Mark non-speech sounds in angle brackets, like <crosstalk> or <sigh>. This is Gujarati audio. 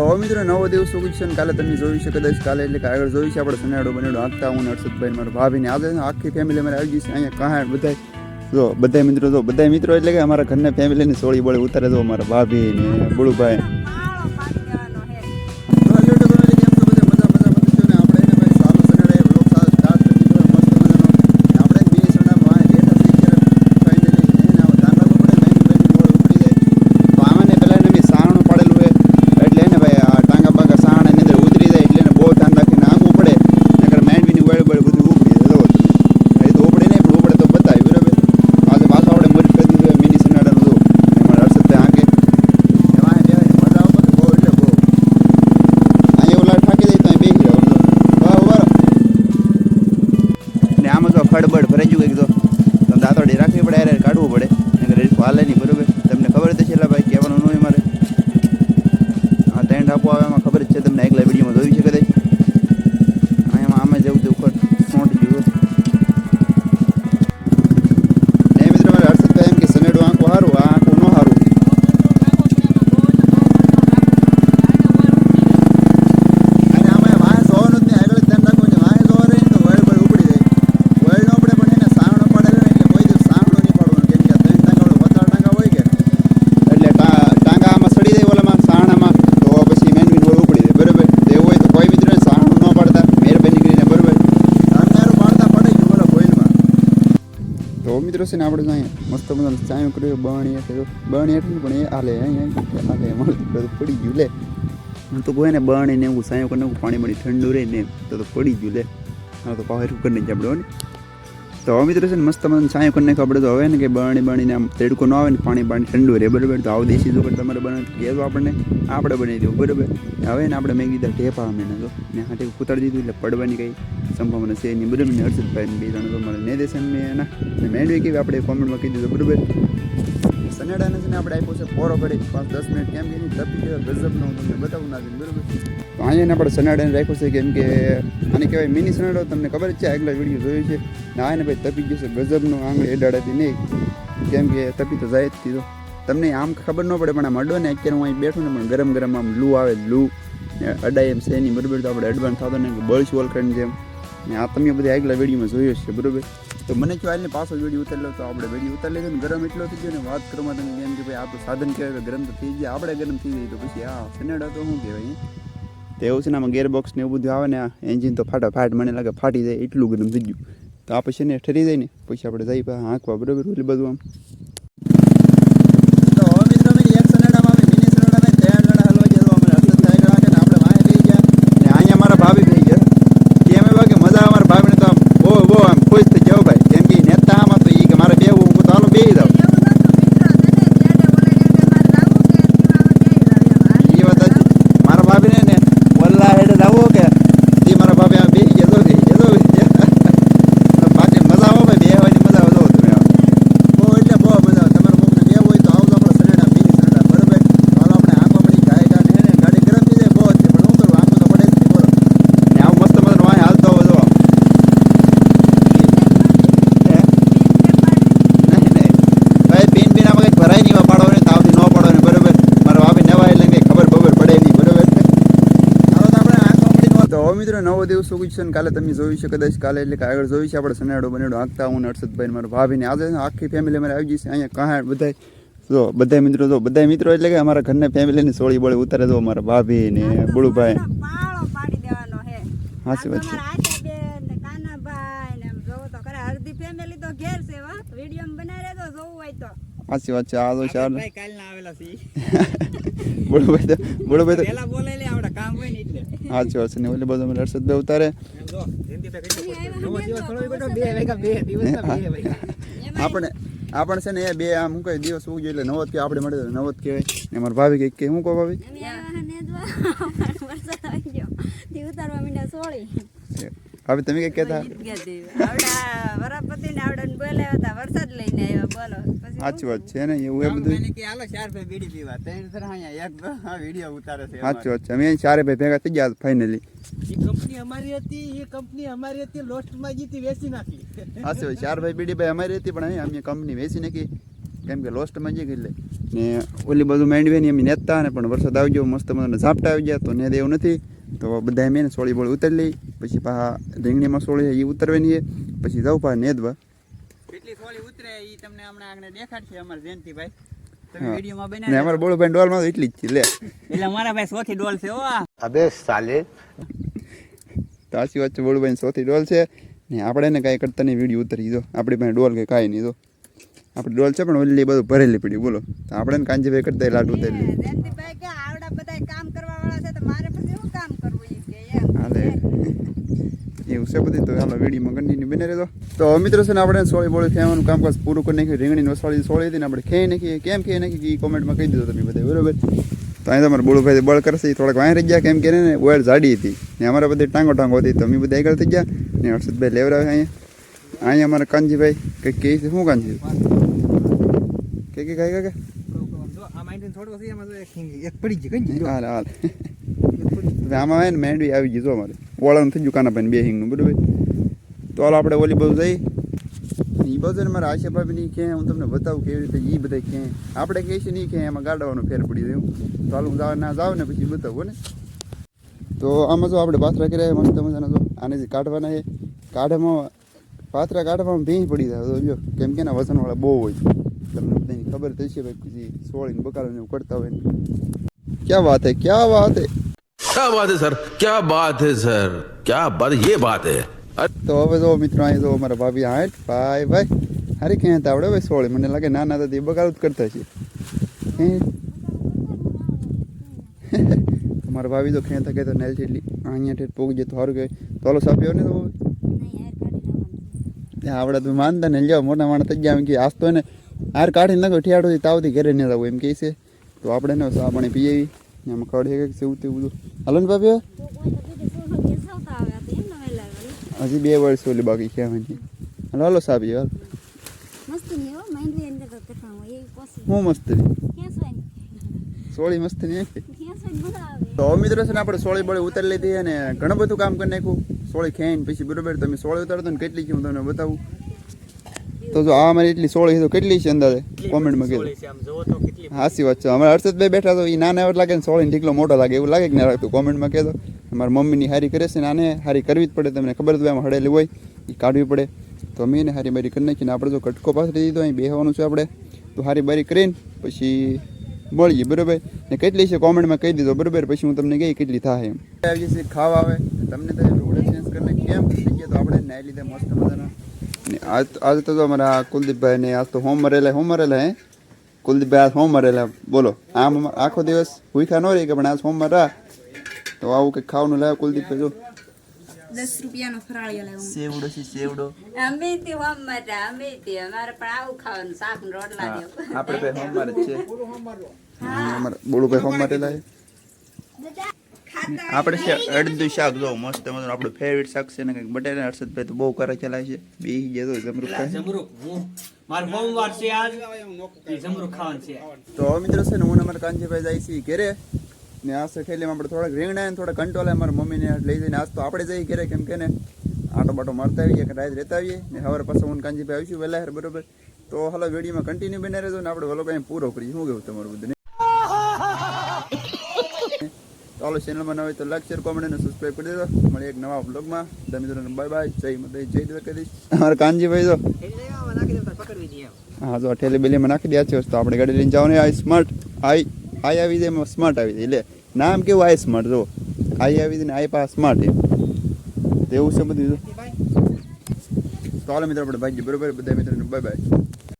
તો હવે મિત્રો નવો દિવસ ઉગી છે કાલે તમે જોયું છે કદાચ કાલે એટલે કે આગળ જોયું છે આપણે સનાડો બનેડો આખતા હું હર્ષદભાઈ મારા ભાભીને. આજે આખી ફેમિલી અમારે આવી ગઈ છે, અહીંયા કહાણ બધા જો બધા મિત્રો, જો બધા મિત્રો એટલે કે અમારા ઘરના ફેમિલીની સોળી બોળી ઉતારે જો અમારા ભાભી ને બુડુભાઈ મિત્રો છે ને આપણે અહીંયા મસ્ત મજાનું ચાયું કર્યું બણી એટલે બણી એટલે પણ એ હાલે, અહીંયા હાલે પડી ગયું લે. હું તો કોઈ ને બણી ને એવું, સાયું કરીને પાણી મળી, ઠંડુ રહે ને તો પડી ગયું લે. હા, તો પાછું કરી જ આપણે તો હવે મિત્રો છે ને મસ્ત મને છાંયો કરી નાખ્યો. આપણે તો હવે ને કે બણી બણીને આમ તડકો ન આવે ને પાણી પાણી ઠંડુ રહે, બરાબર? તો આવું દેશી જો તમારે બને કહેજો આપણને આપણે બનાવી દેવું, બરાબર? હવે ને આપણે મેં કીધા ટેપ આવે મેં તો ને હાથે કૂતરી દીધું એટલે પડવાની કંઈ સંભાવના છે નહીં. બરાબર ને હર્ષદભાઈ બે જણ તો મને ને દેશે ને એના. મેં મેળવી કેવી આપણે કોમેન્ટમાં કીધું બરાબર? સનેડાને છે ને આપણે આપ્યો છે પોરો ઘડી પાંચ દસ મિનિટ કેમ કે એની તપી કહેવાય ગજબનો હું તમને બતાવું ના બરાબર? તો અહીંયા આપણે સનાડાને રાખ્યો છે કેમ કે આને કહેવાય મિની સનાડો તમને ખબર જ છે આગલા વીડિયો જોયું છે. ને આને ભાઈ તપી ગયો છે ગજબનો આંગળી એડાડાથી નહીં. કેમ કે તપી તો જાય જ કીધો તમને આમ ખબર ન પડે, પણ આમ અડો ને, અત્યારે હું અહીં બેઠું ને, પણ ગરમ ગરમ આમ લૂ આવે, લૂ. અડાય એમ છે એની, બરાબર? તો આપણે એડવાન્સ થતો ને બળશ વોલકરની જેમ. ને આ તમે બધી આગલા વિડીયોમાં જોયો છે, બરાબર? તો મને કહો હાલને પાછો વેડી ઉતારી લો તો આપણે વેડી ઉતારી ને ગરમ એટલો થઈ ગયો ને વાત કરવા તમે કેમ કે ભાઈ આ તો સાધન કહેવાય ગરમ તો થઈ જાય આપણે ગરમ થઈ જાય તો પછી આ સનેડા તો શું કહેવાય તો એવું છે ને આમાં ગેરબોક્સ ને એવું બધું આવે ને આ એન્જિન તો ફાટાફાટ મને લાગે ફાટી જાય, એટલું ગરમ થઈ ગયું. તો આ પછી ને ઠરી જાય ને, પછી આપણે જઈ પાસે હાંકવા બરાબર એટલે બધું આમ તો હવે મિત્રો મેં એક સનેડામાં અમે મિની સનેડામાં ત્રણ જણા હલવા ગયા તો અમે હર્ષદ થાય ગયા કે આપણે વાંહે લઈ ગયા ને અહીંયા મારા ભાભી થઈ ગયા કેમ એવા કે મજા આવે મારા ભાભીને તો આમ બહુ બહુ આમ ખુશ થઈ જાવ ભાઈ કેમ કે ઈ નેતા આમાં તો એ કે મારે બેવું હું તો હાલો બેસી જાઉં એ વાત સાચી. મારા ભાભીને ને વલ્લા હેડે આવો કે તે મારા ભાભી આમ બેસી ગયા તો બેસી ગયા તો બેસી ગયા. બાકી મજા આવે ભાઈ બેહવાની મજા આવે જો તમે આમ. બહુ એટલે બહુ મજા આવે તમારે કોકને બેહવું હોય તો આવજો આપણે સનેડા મિની સનેડા બરોબર તો હાલો આપણે આંખો મળી ગાય ગાય ને હેને ગાડી ગરમ થઈ જાય બહુ જ છે પણ શું કરવું આંખો તો પડે જ નહીં બોલો ને આવું મસ્ત મજાનું વાંહે હાલતો હોય જો હે? નહીં નહીં ભાઈ પીન પીન આમાં કંઈક ભરાય નહીં એમાં પાડવાની તાવથી ન પાડવાની બરોબર મારા ભાભી નવા એટલે કંઈ ખબર બબર પડે નહીં બરોબર હાલો તો આપણે આંખો મળી તો હવે મિત્રો નવો દિવસ ઉગી છે કાલે તમે જોયું છે કદાચ કાલે એટલે કે આગળ જોયું છે આપણે સનેડો બનેડો આંકતા હું હર્ષદભાઈ મારા ભાભીને. આજે આખી ફેમિલી અમારે આવી જશે અહીંયા કહાણ બધા જો બધા મિત્રો જો બધા મિત્રો એટલે કે અમારા ઘરના ફેમિલીની સોળી બોળી ઉતારે જો મારા ભાભી ને બુડુભાઈ પાળો પાડી દેવાનો હે. હાચી વાત છે. આ તમારા આશાબેન ને કાનાભાઈ ને એમ જોવો તો ખરા અડધી ફેમિલી તો ઘેર છે વા વીડિયો બનાવી રહેજો જોવું હોય તો. સાચી વાત છે આ તો ચાર ભાઈ કાલના આવેલા છે. <laughs> બુડુભાઈ તો બુડુભાઈ તો. પેલા બોલે લે આપણે કામ હોય ને એટલે. સાચી વાત છે ને ઓલી બધું ઉતારે. થોડો બેઠો બે વાગ્યા બે દિવસના બે વાગ્યા <laughs> આપણે આપણે છે ને એ બે આમ હું કઈ દિવસ ઉગી એટલે નવત કે આપણે મળે નવત કહેવાય. ને મારા ભાભી કઈ કે હું કહો ભાભી? ને તે ઉતારવા મીંડા સોળી. ભાભી તમે કઈ કહેતા? આવડા વરાપતિ ને હતા વરસાદ લઈને આવ્યા સાચી વાત છે ને એવું એ બધું? મને કે હાલો ચાર ભાઈ બીડી પીવા. ત્રણ જણા અહીંયા એક બે આ વીડિયો ઉતારે છે સાચી વાત છે. અમે ચારે ભાઈ ભેગા થઈ ગયા ફાઇનલી એ કંપની અમારી હતી એ કંપની અમારી હતી લોસ્ટમાં જીતી વેચી નાખી. સાચી વાત ચાર ભાઈ બીડી ભાઈ અમારી હતી પણ અમે કંપની વેચી નાખી. કેમ કે લોસ્ટમાં જઈ ગઈ એટલે. ને ઓલી બધું માંડવી ને એમ નેતા ને પણ વરસાદ આવી ગયો મસ્ત મને ઝાપટા આવી ગયા તો ને એવું નથી. તો બધા મેં સોળી બોળી ઉતરી લઈ. પછી પા રીંગણીમાં સોળી એ ઉતરવાની પછી જવું પાછા નેદવા. કેટલી સોળી ઉતરે એ તમને હમણાં આગળ દેખાડશે અમારા જયંતિભાઈ. એટલી છે લે. એટલે છે ઓ સોથી ડોલ છે? ને આપણે ને કાંઈ કરતા નહીં વીડિયો ઉતરી દો આપણી પાસે ડોલ કે કાંઈ નહીં દો આપણે ડોલ છે પણ ઓલી બધું ભરેલી પડી બોલો. આપણે ને કાંજીભાઈ કરતા લાટ ઉતરી છે બધી. તો હાલો વિડીયોમાં કન્ટિન્યુ બની રહેતો તો મિત્રો છે ને આપણે સોળી બોળી ખેવાનું કામકાજ પૂરું કરી નાખ્યું. રીંગણીની વસાળી સોળી હતી ને આપણે ખેઈ નાખીએ. કેમ ખેઈ નાખી એ કોમેન્ટમાં કહી દીધો તમે બધા બરોબર? તો અહીં તમારે બોળુભાઈ બળ કરશે થોડાક વાંહી રહી ગયા. કેમ કે ને ઓયલ જાડી હતી. ને અમારે બધી ટાંગો ટાંગો હતી. તો અમે બધા આગળ થઈ ગયા. ને હર્ષદભાઈ લેવડાવે અહીંયા. અહીંયા અમારા કાનજીભાઈ. કંઈક કહે છે? શું કાનજી? કે કે કાંઈ કાંઈ જો આ માઇન્ડ થોડો છે એક એક પડી ગઈ કઈ ગઈ હાલ હાલ. હવે આમાં મેંડવી આવી ગઈ જો અમારે. વળણ થઈ ગયું, કાનાભાઈ બે હિંગનું, બરાબર? તો હાલ આપણે ઓલી બહુ જઈ એ બધું મારા આશા નહીં કે હું તમને બતાવું કેવી રીતે એ બધા કે આપણે કહીએ છીએ નહીં કે એમાં ગાડાવાનો ફેર પડી જાય તો હાલ હું ના જાવ ને પછી બતાવું ને? તો આમાં જો આપણે પાથરા કર્યા મસ્ત મજાના જો. આને જે કાઢવાના એ કાઢવામાં પાથરા કાઢવામાં ભીંજ પડી જાય. તો જો, કેમ કે એના વજનવાળા બહુ હોય છે. તમને બધાની ખબર થઈ છે ભાઈ, પછી સોળીને બકાલોને એવું કરતા હોય ક્યાં વાત હે, ક્યાં વાત હે? क्या बात है सर क्या बात है सर क्या बात ये बात है તો હવે જો મિત્રો અહીં જો અમારા ભાભી હાટ ભાઈ ભાઈ હારી ક્યાં આવડે ભાઈ સોળી મને લાગે નાના હતા તે બગાડ જ કરતા છે હે? અમારા ભાભી તો ખેંતા કહેતા નેલ છે એટલી અહીંયા ઠેઠ પોગી જતો સારું કે તોલો સાપ્યો ને તો ત્યાં આવડે તો માનતા ને જાઓ મોટા માણસ થઈ ગયા એમ કે આજ તો એને હાર કાઢી નાખો ઠેડોથી તાવથી ઘરે ન જવું એમ કહે છે તો આપણે ને સા પાણી આમાં ખડ કે સેવું તેવું બધું હાલો ને ભાભી? હજી બે વર્ષ ઓલી બાકી છે હજી હાલો હાલો સાબી હાલ હું મસ્ત સોળી મસ્ત નહીં તો મિત્રો છે ને આપણે સોળી બળી ઉતારી લીધી અને ઘણું બધું કામ કરી નાખ્યું સોળી ખેંચ પછી બરોબર તમે સોળી ઉતારતો ને કેટલી છે હું તમને બતાવું તો જો આ અમારી એટલી સોળી છે તો કેટલી છે અંદાજે? કોમેન્ટમાં કીધું છે આમ જોવો તો કેટલી હાસી વાત છે. અમારા હર્ષદભાઈ બેઠા તો એ નાના એવા લાગે ને સોળીને ઢીકલો મોટો લાગે એવું લાગે કે ના લાગતું? કોમેન્ટમાં કહેતો મારી મમ્મીની હારી કરે છે ને આને હારી કરવી જ પડે તમને ખબર તો હોય એમાં હડેલી હોય એ કાઢવી પડે. તો અમે એને હારી બારી કરી નાખીને આપણે જો કટકો પાથરી દીધો અહીં બેહવાનું છે આપણે. તો હારી બારી કરીને પછી મળીએ બરાબર? ને કેટલી છે કોમેન્ટમાં કહી દીધો બરાબર? પછી હું તમને કહી કેટલી થાય એમ. આવી જશે ખાવા આવે. તમને તો લુગડા ચેન્જ કરીને કેમ થઈ ગયા તો આપણે નાઈ લીધા મસ્ત મજાના. આજ આજ તો અમારા કુલદીપભાઈ ને આજ તો હોમ મરેલા હોમ મરેલા હે? કુલદીપભાઈ આજ હોમ મરેલા. બોલો આમ આખો દિવસ ભૂખ્યા ન રહી કે પણ આજ હોમ મરા? તો આવું કંઈક ખાવાનું લાવ્યો કુલદીપભાઈ જો. દસ રૂપિયાનો ફરાળિયો લાવ્યો સેવડો છે સેવડો. અમે તે હોમ માટે અમે તે અમારે પણ આવું ખાવાનું શાક ને રોટલા ને આપણે ભાઈ હોમ મારે જ છે. અમારા બોલુભાઈ હોમ મારેલા છે. આપણે છે અડધું શાક જો મસ્ત મજાનું. આપણું ફેવરિટ શાક છે ને કંઈક બટેટા હર્ષદભાઈ તો બહુ કરે ચલાય છે. બે જે તો જમરૂખ ખાય. છે જમરૂક હું મારું સોમવાર છે આજ. ઈ ખાવાનું છે. તો મિત્રો છે ને હું અમારા કાંજીભાઈ જાય છે ઘેરે. ને આ સખેલીમાં આપણે થોડાક રીંગણા ને થોડા કંટોલા. મારા મમ્મીને લઈ જઈને આજ તો આપણે જઈએ ઘેરે કેમ કે ને આટો બાટો મારતા આવીએ કે રાત રહેતા આવીએ. ને હવે પાછા હું કાનજીભાઈ કાંજીભાઈ આવીશું વહેલા હેર બરોબર. તો હાલો વિડીયોમાં કન્ટિન્યુ બને રહેજો ને આપણે વલો કંઈ પૂરો કરીએ. શું કેવું તમારું બધું ચાલો ચેનલમાં નવી તો લાઈક શેર કોમેન્ટ અને સબસ્ક્રાઈબ કરી દેજો. મળીએ એક નવા બ્લોગમાં તમે મિત્રોને બાય બાય જય માતા જય દેવ કરી અમારે કાનજીભાઈ એમ હા, જો બેલી બેલીમાં નાખી દે છે તો આપણે ગાડી લઈને જવાનું આઈ સ્માર્ટ આઈ આઈ આવી જાય એમાં સ્માર્ટ આવી જાય એટલે નામ કેવું? આઈ સ્માર્ટ જો. આઈ આવી જાય ને આઈ પાસ સ્માર્ટ એવું છે બધું ચાલો મિત્રો, આપણે ભાઈ બરોબર. બધા મિત્રોને બાય બાય